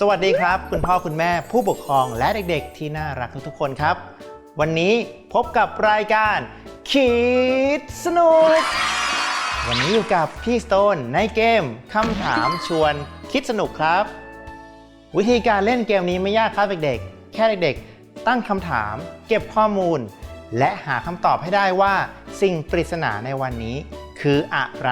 สวัสดีครับ คุณพ่อคุณแม่ผู้ปกครองและเด็กๆ ที่น่ารักทุกๆคนครับ วันนี้พบกับรายการคิดสนุก วันนี้อยู่กับพี่สโตนในเกมคำถามชวนคิดสนุกครับ วิธีการเล่นเกมนี้ไม่ยากครับเด็กๆ แค่เด็กๆ ตั้งคำถาม เก็บข้อมูล และหาคำตอบให้ได้ว่าสิ่งปริศนาในวันนี้คืออะไร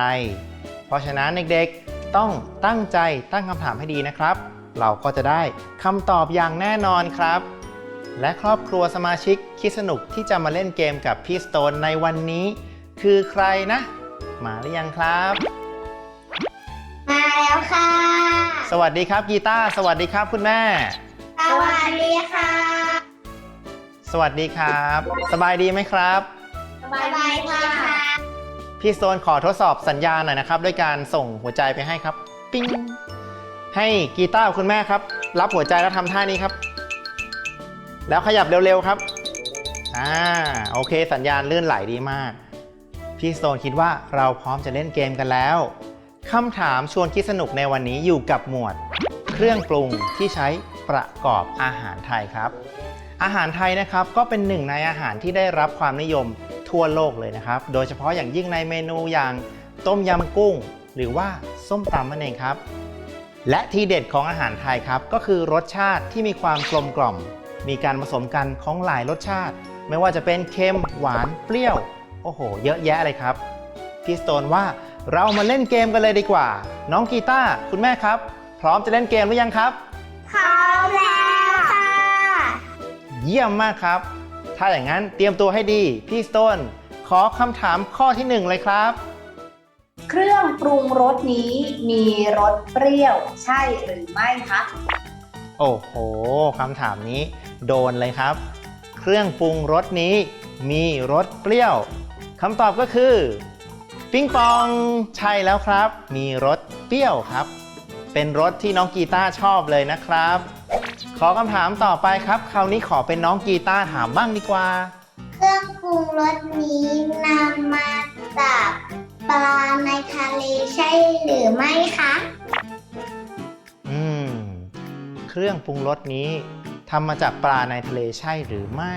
เพราะฉะนั้นเด็กๆต้องตั้งใจตั้งคำถามให้ดีนะครับ เราก็จะได้คำตอบอย่างแน่นอนครับ และครอบครัวสมาชิกคิดสนุกที่จะมาเล่นเกมกับพี่สโตนในวันนี้ คือใครนะ มาหรือยังครับ มาแล้วค่ะ สวัสดีครับกีตาร์สวัสดีครับคุณแม่ สวัสดีค่ะ สวัสดีครับ สบายดีไหมครับสบายดีค่ะ พี่โซนขอทดสอบสัญญาณหน่อยนะครับ ด้วยการส่งหัวใจไปให้ครับ ปิ้ง ให้กีตาร์คุณแม่ครับ รับหัวใจแล้วทำท่านี้ครับ แล้วขยับเร็วๆครับอ่าโอเค สัญญาณลื่นไหลดีมาก พี่โซนคิดว่าเราพร้อมจะเล่นเกมกันแล้วคำถามชวนคิดสนุกในวันนี้อยู่กับหมวด เครื่องปรุงที่ใช้ประกอบอาหารไทยครับ อาหารไทยนะครับก็เป็นหนึ่งในอาหารที่ได้รับความนิยมทั่วโลกเลยนะครับ โดยเฉพาะอย่างยิ่งในเมนูอย่างต้มยำกุ้ง หรือว่าส้มตำนั่นเองครับ และทีเด็ดของอาหารไทยครับ ก็คือรสชาติที่มีความกลมกล่อม มีการผสมกันของหลายรสชาติ ไม่ว่าจะเป็นเค็มหวานเปรี้ยว โอ้โห เยอะแยะเลยครับพี่สโตนว่าเรามาเล่นเกมกันเลยดีกว่า น้องกีตาร์คุณแม่ครับ พร้อมจะเล่นเกมหรือยังครับ พร้อมแล้วค่ะ เยี่ยมมากครับ ถ้าอย่างนั้นเตรียมตัวให้ดี พี่สโตน ขอคำถามข้อที่หนึ่งเลยครับ เครื่องปรุงรสนี้มีรสเปรี้ยวใช่หรือไม่คะโอ้โหคำถามนี้ โดนเลยครับ เครื่องปรุงรสนี้มีรสเปรี้ยวคำตอบก็คือ ปิงปองใช่แล้วครับ มีรสเปรี้ยวครับ เป็นรสที่น้องกีตาร์ชอบเลยนะครับ ขอคำถามต่อไปครับ คราวนี้ขอเป็นน้องกีตาร์ถามบ้างดีกว่า เครื่องปรุงรสนี้นำมาจากป ลาในทะเลใช่หรือไม่คะ อืม เครื่องปรุงรสนี้ทำมาจากปลาในทะเลใช่หรือไม่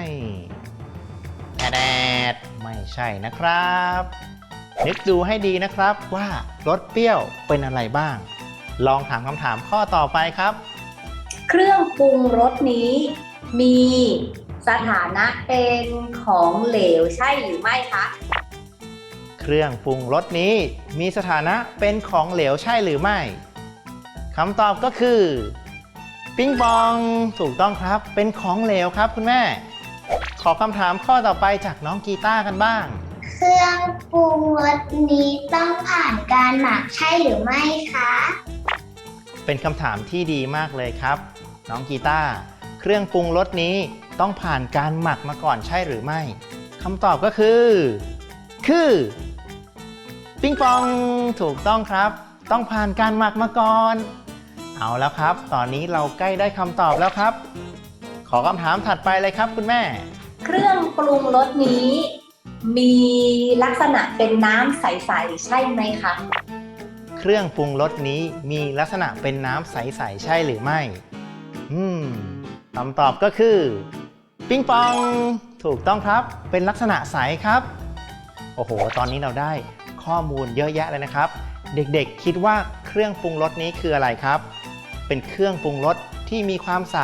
แอดแอดไม่ใช่นะครับ นึกดูให้ดีนะครับว่ารสเปรี้ยวเป็นอะไรบ้าง ลองถามคำถามข้อต่อไปครับ เครื่องปรุงรสนี้ มีสถานะเป็นของเหลวใช่หรือไม่คะ เครื่องปรุงรสนี้ มีสถานะเป็นของเหลวใช่หรือไม่คำตอบก็คือ ปิงปองถูกต้องครับ เป็นของเหลวครับคุณแม่ ขอคำถามข้อต่อไปจากน้องกีตาร์กันบ้าง เครื่องปรุงรสนี้ต้องผ่านการหมักใช่หรือไม่คะ เป็นคำถามที่ดีมากเลยครับ น้องกีตาร์เครื่องปรุงรสนี้ต้องผ่านการหมักมาก่อนใช่หรือไม่คำตอบก็คือ คือ ปิงปองถูกต้องครับ ต้องผ่านการหมักมาก่อน เอาแล้วครับ ตอนนี้เราใกล้ได้คำตอบแล้วครับ ขอคำถามถัดไปเลยครับคุณแม่ เครื่องปรุงรสนี้ มีลักษณะเป็นน้ำใสๆใช่ไหมคะ เครื่องปรุงรสนี้มีลักษณะเป็นน้ำใสๆใช่หรือไม่ อืมคำตอบก็คือ ปิงปอง ถูกต้องครับ เป็นลักษณะใสครับ โอ้โห ตอนนี้เราได้ ข้อมูลเยอะแยะเลยนะครับ เด็กๆ คิดว่าเครื่องปรุงรสนี้คืออะไรครับ เป็นเครื่องปรุงรสที่มีความใส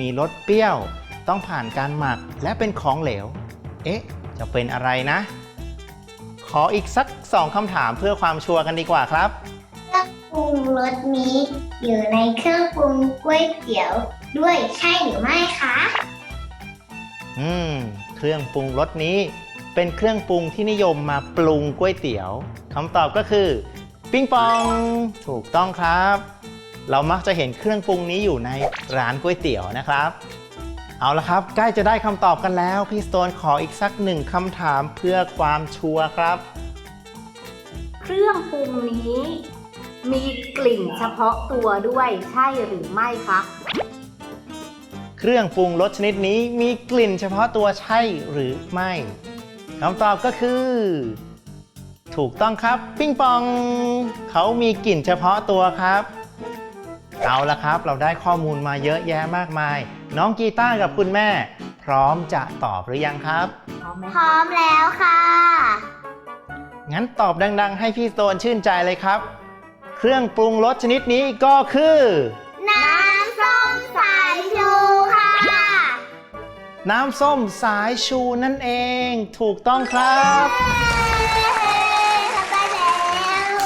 มีรสเปรี้ยว ต้องผ่านการหมักและเป็นของเหลว เอ๊ะ จะเป็นอะไรนะ ขออีกสักสองคำถามเพื่อความชัวร์กันดีกว่าครับ เครื่องปรุงรสนี้อยู่ในเครื่องปรุงก๋วยเตี๋ยวด้วยใช่หรือไม่คะ อืม เครื่องปรุงรสนี้ เป็นเครื่องปรุงที่นิยมมาปรุงก๋วยเตี๋ยวคำตอบก็คือ ปิงปอง ถูกต้องครับ เรามักจะเห็นเครื่องปรุงนี้อยู่ในร้านก๋วยเตี๋ยวนะครับ เอาละครับ ใกล้จะได้คำตอบกันแล้ว พี่สโตนขออีกสักหนึ่งคำถามเพื่อความชัวร์ครับ เครื่องปรุงนี้ มีกลิ่นเฉพาะตัวด้วยใช่หรือไม่คะเครื่องปรุงรสชนิดนี้มีกลิ่นเฉพาะตัวใช่หรือไม่ คำตอบก็คือ ถูกต้องครับ ปิงปอง เขามีกลิ่นเฉพาะตัวครับ เอาละครับ เราได้ข้อมูลมาเยอะแยะมากมาย น้องกีตาร์กับคุณแม่ พร้อมจะตอบหรือยังครับ พร้อมไหมพร้อมแล้วค่ะ งั้นตอบดัง ๆ ให้พี่โซนชื่นใจเลยครับ เครื่องปรุงรสชนิดนี้ก็คือ น้ำส้มสายชูนั่นเอง ถูกต้องครับทำได้แล้ว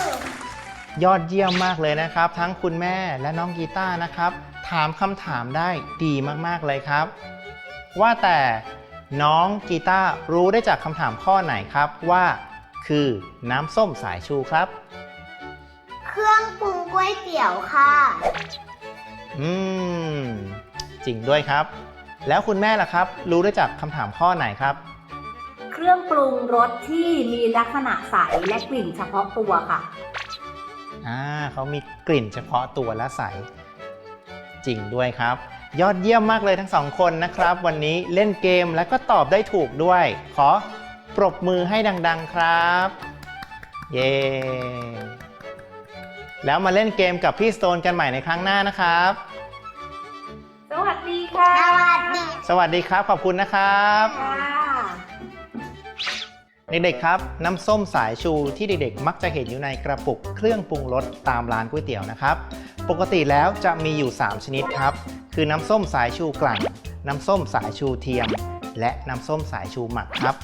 ยอดเยี่ยมมากเลยนะครับ ทั้งคุณแม่และน้องกีตาร์นะครับ ถามคำถามได้ดีมากๆเลยครับ ว่าแต่น้องกีตาร์รู้ได้จากคำถามข้อไหนครับว่า คือน้ำส้มสายชูครับ เครื่องปรุงก๋วยเตี๋ยวค่ะ อืม จริงด้วยครับ แล้วคุณแม่ล่ะครับ รู้ได้จากคำถามข้อไหนครับ เครื่องปรุงรสที่มีลักษณะใสและกลิ่นเฉพาะตัวค่ะ อ่าเขามีกลิ่นเฉพาะตัวและใส จริงด้วยครับ ยอดเยี่ยมมากเลยทั้งสองคนนะครับ วันนี้เล่นเกมและก็ตอบได้ถูกด้วย ขอปรบมือให้ดัง ๆครับ เย้แล้วมาเล่นเกมกับพี่สโตนกันใหม่ในครั้งหน้านะครับ สวัสดีค่ะ สวัสดี สวัสดีครับ ขอบคุณนะครับค่ะเด็กๆครับ น้ำส้มสายชูที่เด็กๆ มักจะเห็นอยู่ในกระปุกเครื่องปรุงรสตามร้านก๋วยเตี๋ยวนะครับ ปกติแล้วจะมีอยู่ 3 ชนิดครับ คือน้ำส้มสายชูกลั่น น้ำส้มสายชูเทียม และน้ำส้มสายชูหมักครับ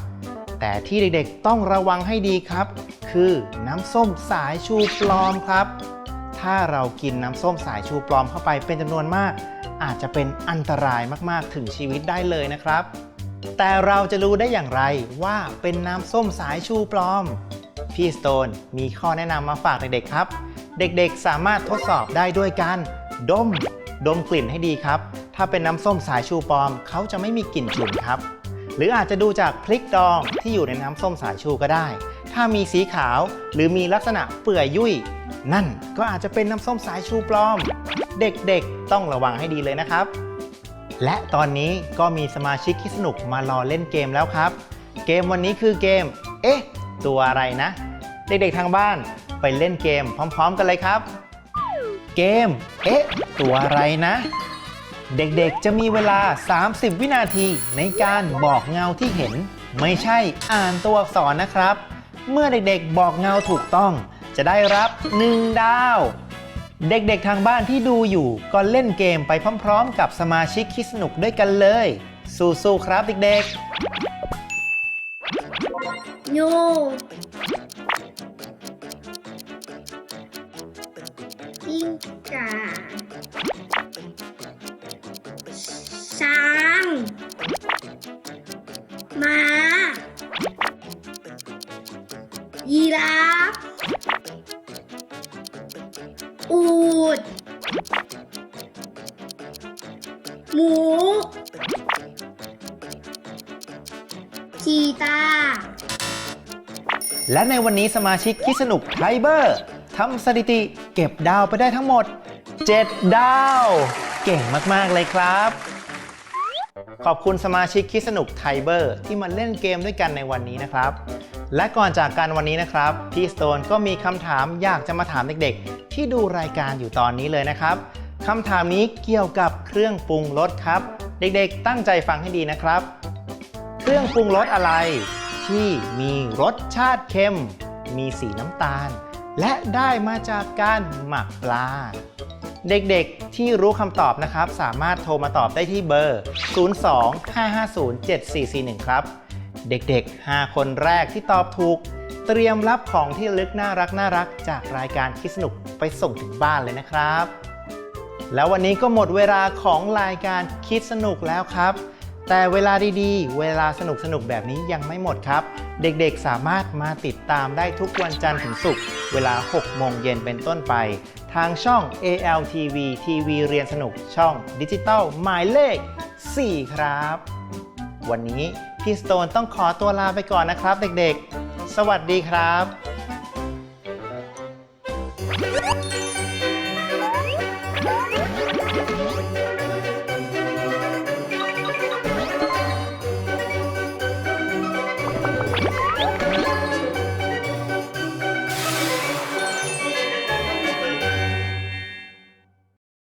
แต่ที่เด็กๆต้องระวังให้ดีครับ คือน้ำส้มสายชูปลอมครับ ถ้าเรากินน้ำส้มสายชูปลอมเข้าไปเป็นจำนวนมาก อาจจะเป็นอันตรายมากๆถึงชีวิตได้เลยนะครับ แต่เราจะรู้ได้อย่างไรว่าเป็นน้ำส้มสายชูปลอม พี่สโตนมีข้อแนะนำมาฝากเด็กๆครับ เด็กๆสามารถทดสอบได้ด้วยการดม ดมกลิ่นให้ดีครับ ถ้าเป็นน้ำส้มสายชูปลอมเขาจะไม่มีกลิ่นฉุนครับ หรืออาจจะดูจากพริกดองที่อยู่ในน้ำส้มสายชูก็ได้ ถ้ามีสีขาวหรือมีลักษณะเปื่อยยุ่ย นั่นก็อาจจะเป็นน้ำส้มสายชูปลอม เด็กๆ ต้องระวังให้ดีเลยนะครับ และตอนนี้ก็มีสมาชิกที่สนุกมารอเล่นเกมแล้วครับ เกมวันนี้คือเกม เอ๊ะ ตัวอะไรนะ เด็กๆทางบ้านไปเล่นเกมพร้อม ๆ กันเลยครับ เกม เอ๊ะ ตัวอะไรนะ เด็กๆจะมีเวลา 30 วินาทีในการบอกเงาที่เห็น ไม่ใช่อ่านตัวอักษรนะครับ เมื่อเด็กๆบอกเงาถูกต้อง จะได้รับ 1 ดาว เด็กๆทางบ้านที่ดูอยู่ก็เล่นเกมไปพร้อมๆ กับสมาชิกคิดสนุกด้วยกันเลย สู้ๆครับเด็กๆ โย และในวันนี้สมาชิกคิดสนุกไทเบอร์ทำสถิติเก็บดาวไปได้ทั้งหมด 7 ดาว เก่งมาก ๆ เลยครับ ขอบคุณสมาชิกคิดสนุกไทเบอร์ที่มาเล่นเกมด้วยกันในวันนี้นะครับ และก่อนจากกันวันนี้นะครับ พี่สโตนก็มีคำถามอยากจะมาถามเด็กๆ ที่ดูรายการอยู่ตอนนี้เลยนะครับคำถามนี้เกี่ยวกับเครื่องปรุงรสครับ เด็กๆ ตั้งใจฟังให้ดีนะครับ เครื่องปรุงรสอะไร ที่มีรสชาติเค็ม มีสีน้ำตาล และได้มาจากการหมักปลา เด็กๆที่รู้คำตอบนะครับ สามารถโทรมาตอบได้ที่เบอร์ 02-550-7441 ครับ เด็กๆ 5 คนแรกที่ตอบถูก เตรียมรับของที่ลึกน่ารักน่ารักจากรายการคิดสนุกไปส่งถึงบ้านเลยนะครับ แล้ววันนี้ก็หมดเวลาของรายการคิดสนุกแล้วครับ แต่เวลาดีๆ เวลาสนุกๆแบบนี้ยังไม่หมดครับ เด็กๆสามารถมาติดตามได้ทุกวันจันทร์ถึงศุกร์เวลา 6 โมงเย็นเป็นต้นไป ทางช่อง ALTV ทีวีเรียนสนุกช่องดิจิตอลหมายเลข 4 ครับ วันนี้พี่สโตนต้องขอตัวลาไปก่อนนะครับ เด็กๆ สวัสดีครับ